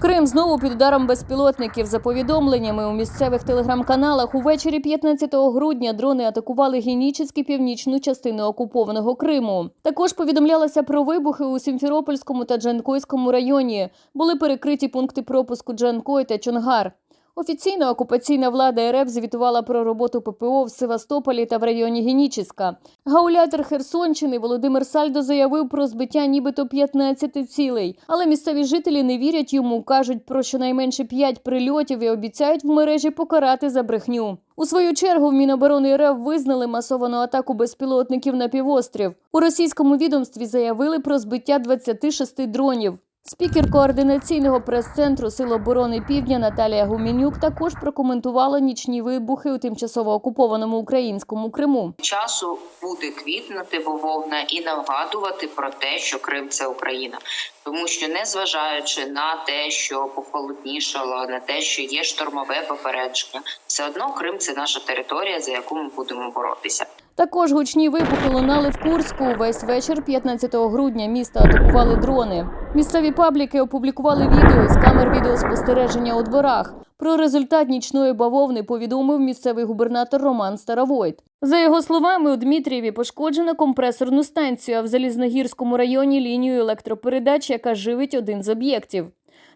Крим знову під ударом безпілотників. За повідомленнями у місцевих телеграм-каналах, увечері 15 грудня дрони атакували генічески північну частину окупованого Криму. Також повідомлялося про вибухи у Сімферопольському та Джанкойському районі. Були перекриті пункти пропуску Джанкой та Чонгар. Офіційно окупаційна влада РФ звітувала про роботу ППО в Севастополі та в районі Геніческа. Гаулятор Херсонщини Володимир Сальдо заявив про збиття нібито 15 цілей. Але місцеві жителі не вірять йому, кажуть про щонайменше 5 прильотів і обіцяють в мережі покарати за брехню. У свою чергу в Міноборони РФ визнали масовану атаку безпілотників на півострів. У російському відомстві заявили про збиття 26 дронів. Спікер координаційного прес-центру Сил оборони Півдня Наталія Гуменюк також прокоментувала нічні вибухи у тимчасово окупованому українському Криму. часу буде квітнути бавовна і нагадувати про те, що Крим це Україна, тому що незважаючи на те, що похолоднішало, на те, що є штормове попередження, все одно Крим це наша територія, за яку ми будемо боротися. Також гучні вибухи лунали в Курську. Весь вечір 15 грудня міста атакували дрони. Місцеві пабліки опублікували відео з камер відеоспостереження у дворах. Про результат нічної бавовни повідомив місцевий губернатор Роман Старовойт. За його словами, у Дмитрієві пошкоджено компресорну станцію, а в Залізногірському районі лінію електропередач, яка живить один з об'єктів.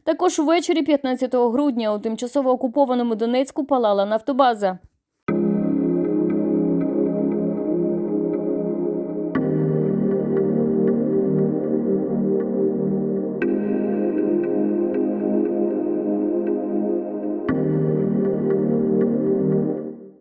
Також увечері 15 грудня у тимчасово окупованому Донецьку палала нафтобаза.